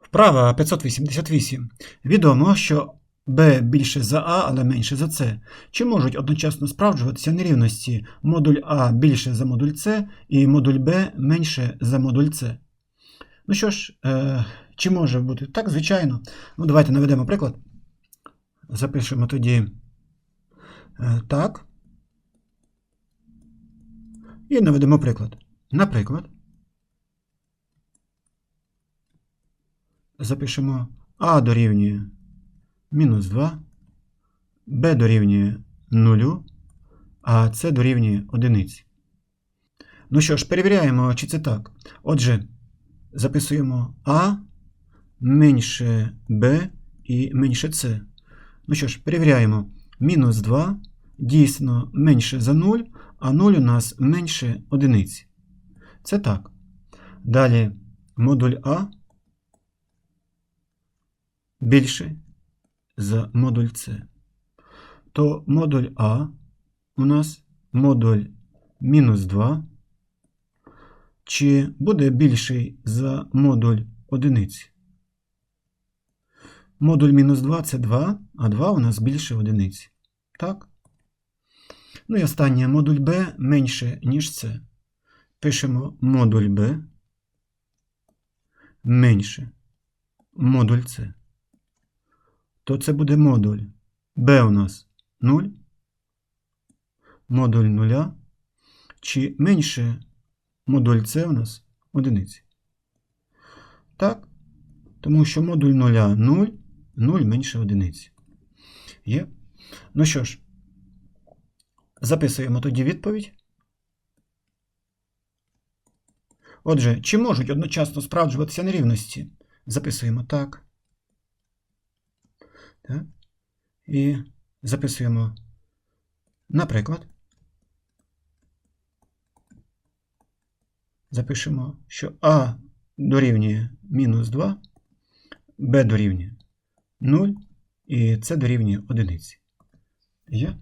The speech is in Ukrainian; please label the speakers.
Speaker 1: Вправа 588. Відомо, що b більше за a, але менше за c. Чи можуть одночасно справджуватися нерівності модуль А більше за модуль С і модуль Б менше за модуль С? Ну що ж, е, чи може бути? Так, звичайно. Ну, давайте наведемо приклад. Запишемо тоді е, так. І наведемо приклад. Наприклад, запишемо А дорівнює мінус 2, Б дорівнює 0, а С дорівнює 1. Ну що ж, перевіряємо, чи це так. Отже, записуємо А менше Б і менше С. Ну що ж, перевіряємо. Мінус 2 дійсно менше за 0, а 0 у нас менше одиниці. Це так. Далі модуль А більше за модуль С. То модуль А у нас модуль мінус 2. Чи буде більший за модуль одиниці? Модуль мінус 2 це 2, а 2 у нас більше одиниці. Так? Ну і останнє модуль b менше, ніж С. Пишемо модуль b менше модуль С. То це буде модуль b у нас 0, модуль 0, чи менше модуль С у нас одиниці. Так? Тому що модуль 0 0, 0 менше одиниці. Є? Ну що ж, записуємо тоді відповідь. Отже, чи можуть одночасно справджуватися нерівності? Записуємо так. І записуємо, наприклад, запишемо, що А дорівнює мінус 2, Б дорівнює 0 і С дорівнює 1. Є?